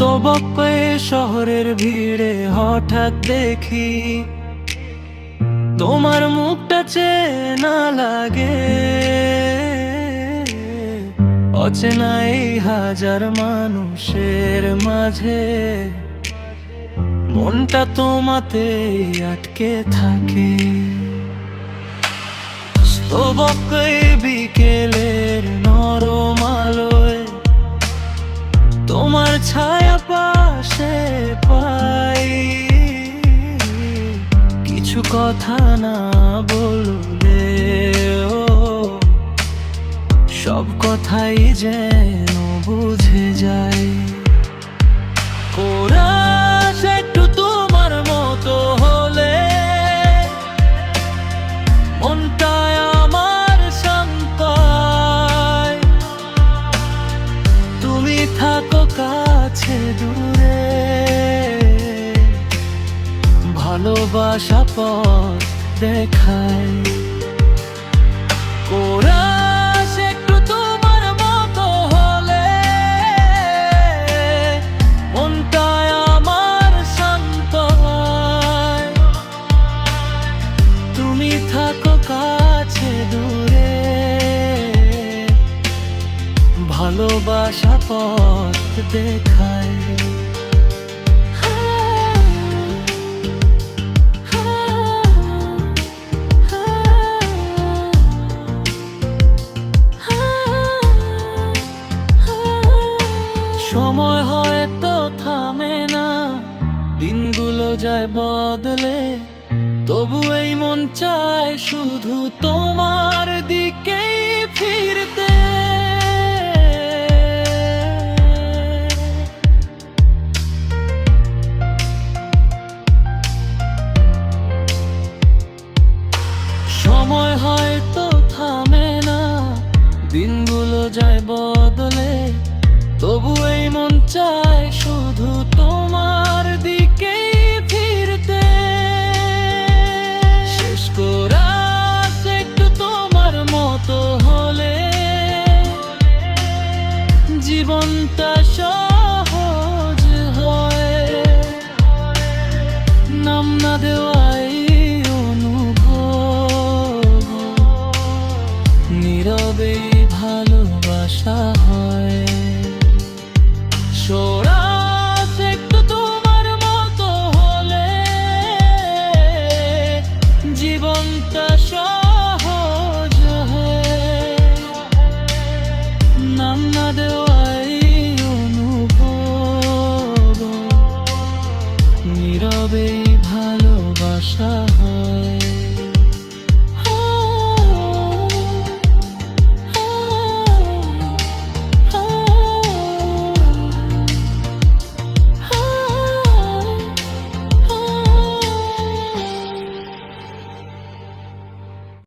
বক্কে শহরের ভিড়ে হঠাৎ দেখি তোমার মুখটা চেনা লাগে। অচেনা এই হাজার মানুষের মাঝে মনটা তোমাতে আটকে থাকে। স্তবকে বিকেলের নরম তোমার ছায়া পাশে পাই। কিছু কথা না বললে ও সব কথাই যেন বুঝে যায়। ভালোবাসা পথ দেখায় তোমার মতো হলে আমার শান্ত। তুমি থাকো কাছে দূরে, ভালোবাসা পথ দেখায় সময় হয়তো থামে না। দিনগুলো যায় বদলে, তবু এই মন চায় শুধু তোমার দিকেই ফিরতে। সময় হয়তো থামে না। দিনগুলো যায় বদলে তবু এই মন চায় শুধু তোমার দিকেই ফিরতে। শেষ করা একটু তোমার মতো হলে। জীবনটা সহজ হয়। নাম না দেওয়াই অনুভব। নীরবেই ভালোবাসা হয়। দেওয়াই অনুভব। ভালোবাসা হয়।